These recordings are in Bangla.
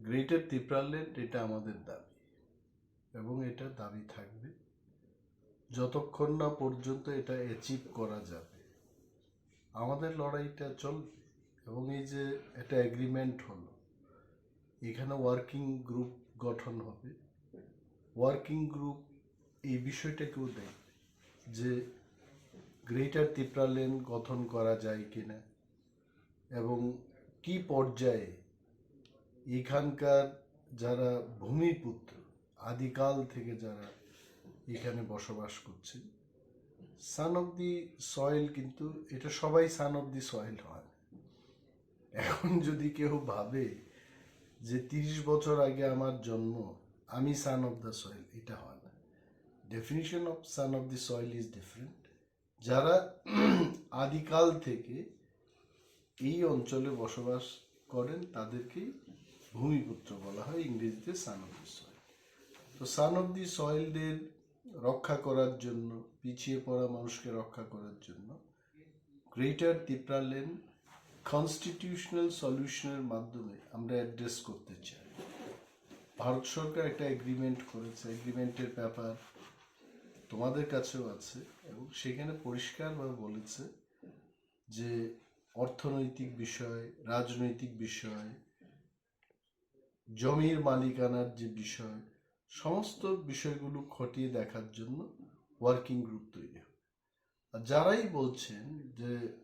গ্রেটার ত্রিপ্রাল্যান্ড এটা আমাদের দাবি। এবং এটা দাবি থাকবে। যতক্ষণ না পর্যন্ত এটা অ্যাচিভ করা যাবে। আমাদের লড়াইটা চলবে। এবং এই যে একটা এগ্রিমেন্ট হলো। এখানে ওয়ার্কিং গ্রুপ গঠন হবে। ওয়ার্কিং গ্রুপ এই বিষয়টাকেও দেখবে যে গ্রেটার ত্রিপ্রাল্যান্ড গঠন করা যায় কিনা। এবং কি পর্যায়ে এখানকার যারা ভূমিপুত্র, আদিকাল থেকে যারা এখানে বসবাস করছে সান অফ দি সয়েল কিন্তু, এটা সবাই সান অফ দি সয়েল হয়। এখন যদি কেউ ভাবে যে তিরিশ বছর আগে আমার জন্ম, আমি সান অফ দ্য সয়েল এটা হয় না definition of son of the soil is different যারা আদিকাল থেকে এই অঞ্চলে বসবাস করেন, তাদেরকেই ভূমিপুত্র বলা হয়, ইংরেজিতে সান অফ দি সয়েল তো সান অফ দি সয়েলদের রক্ষা করার জন্য, পিছিয়ে পড়া মানুষকে রক্ষা করার জন্য গ্রেটার তিপ্রালেন কনস্টিটিউশনাল সলিউশনের মাধ্যমে আমরা অ্যাড্রেস করতে চাই। ভারত সরকার একটা এগ্রিমেন্ট করেছে এগ্রিমেন্টের ব্যাপার তোমাদের কাছেও আছে এবং সেখানে পরিষ্কারভাবে বলেছে যে অর্থনৈতিক বিষয়, রাজনৈতিক বিষয়, জমির মালিকানার যে বিষয়, সমস্ত বিষয়গুলো খটিয়ে দেখার জন্য ওয়ার্কিং গ্রুপ তৈরি হবে আর যারাই বলছেন যে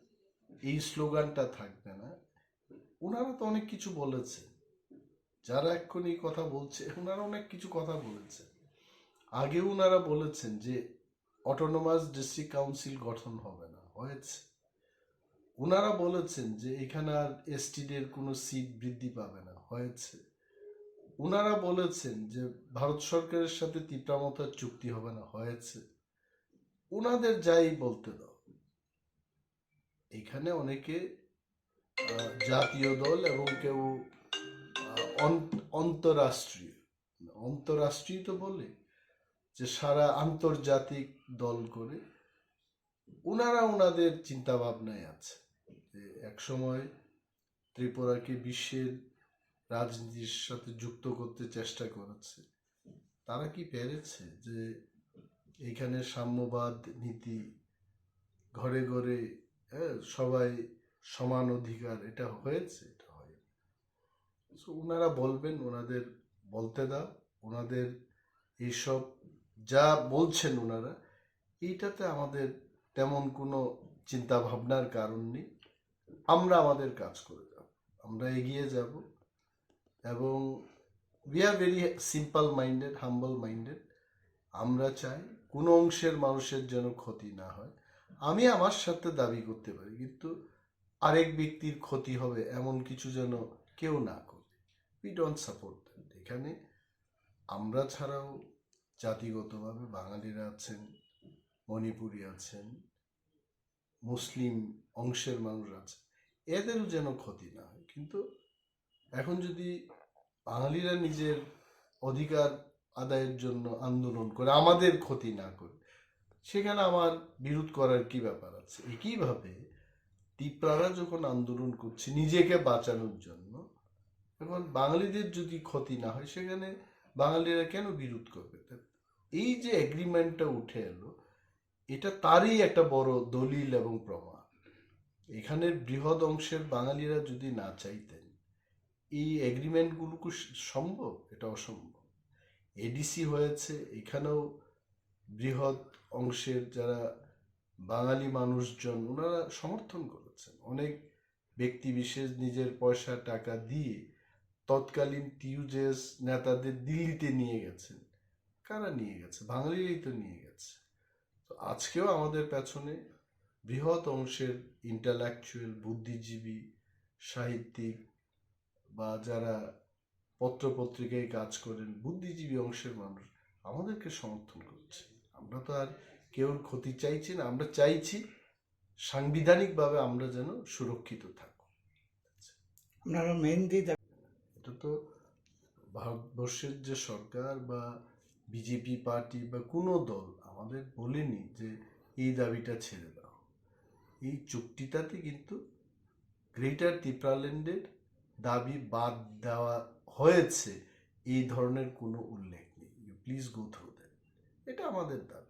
এই স্লোগানটা থাকবে না ওনারা তো অনেক কিছু বলেছে। যারা এখন এই কথা বলছে ওনারা অনেক কিছু কথা বলেছে। আগে ওনারা বলেছেন যে অটোনোমাস ডিস্ট্রিক্ট কাউন্সিল গঠন হবে না, হয়েছে। ওনারা বলেছেন যে এখানে আর এসটিদের কোনো সিট বৃদ্ধি পাবে না, হয়েছে। ওনারা বলেছেন যে ভারত সরকারের সাথে তিপ্রামতার চুক্তি হবে না, হয়েছে। ওনাদের যাই বলতে দাও। এখানে অনেকে জাতীয় দল এবং কেউ অন্তরাষ্ট্রীয়। অন্তরাষ্ট্রীয় তো বলে যে সারা আন্তর্জাতিক দল করে। ওনারা ওনাদের চিন্তা ভাবনায় আছে। একসময় ত্রিপুরাকে বিশ্বের রাজনীতির সাথে যুক্ত করতে চেষ্টা করেছে। তারা কি পেরেছে যে এখানে সাম্যবাদ নীতি ঘরে ঘরে হ্যাঁ, সবাই সমান অধিকার এটা হয়েছে? এটা হয় ওনারা বলবেন ওনাদের বলতে দাও ওনাদের এইসব যা বলছেন ওনারা এইটাতে আমাদের তেমন কোনো চিন্তা ভাবনার কারণ নেই। আমরা আমাদের কাজ করে যাব। আমরা এগিয়ে যাব এবং we are very simple minded humble minded আমরা চাই কোনো অংশের মানুষের যেন ক্ষতি না হয়। আমি আমার সাথে দাবি করতে পারি, কিন্তু আরেক ব্যক্তির ক্ষতি হবে এমন কিছু যেন কেউ না করে। উই ডোন্ট সাপোর্ট এখানে আমরা ছাড়াও জাতিগতভাবে বাঙালিরা আছেন, মণিপুরি আছেন মুসলিম অংশের মানুষ আছে, এদেরও যেন ক্ষতি না হয়। কিন্তু এখন যদি বাঙালিরা নিজের অধিকার আদায়ের জন্য আন্দোলন করে, আমাদের ক্ষতি না করে, সেখানে আমার বিরোধ করার কি ব্যাপার আছে? একইভাবে তিপ্রারা যখন আন্দোলন করছে নিজেকে বাঁচানোর জন্য, এখন বাঙালিদের যদি ক্ষতি না হয়, সেখানে বাঙালিরা কেন বিরোধ করবে? এই যে এগ্রিমেন্টটা উঠে এলো এটা তারই একটা বড় দলিল এবং প্রমাণ। এখানের বৃহৎ অংশের বাঙালিরা যদি না চাইতেন, এই এগ্রিমেন্টগুলো কি সম্ভব? এটা অসম্ভব। এডিসি হয়েছে, এখানেও বৃহৎ অংশের যারা বাঙালি মানুষজন, ওনারা সমর্থন করেছেন। অনেক ব্যক্তি বিশেষ নিজের পয়সা, টাকা দিয়ে তৎকালীন টিউজেস নেতাদের দিল্লিতে নিয়ে গেছেন। কারা নিয়ে গেছে? বাঙালিরাই তো নিয়ে গেছে। তো আজকেও আমাদের পেছনে বৃহৎ অংশের ইন্টালেকচুয়াল বুদ্ধিজীবী সাহিত্যিক বা যারা পত্রপত্রিকায় কাজ করেন বুদ্ধিজীবী অংশের মানুষ আমাদেরকে সমর্থন করছে। আমরা তো আর কেউ ক্ষতি চাইছি না আমরা চাইছি সাংবিধানিকভাবে আমরা যেন সুরক্ষিত থাকব আপনারা মেহেন্দি এটা তো ভারতবর্ষের যে সরকার বা বিজেপি পার্টি বা কোনো দল আমাদের বলেনি যে এই দাবিটা ছেড়ে দাও। এই চুক্তিটাতে কিন্তু গ্রেটার ত্রিপ্রাল্যান্ডের দাবি বাদ দেওয়া হয়েছে, এই ধরনের কোনো উল্লেখ নেই। প্লিজ গো থ্রু দ্যাট এটা আমাদের দাবি।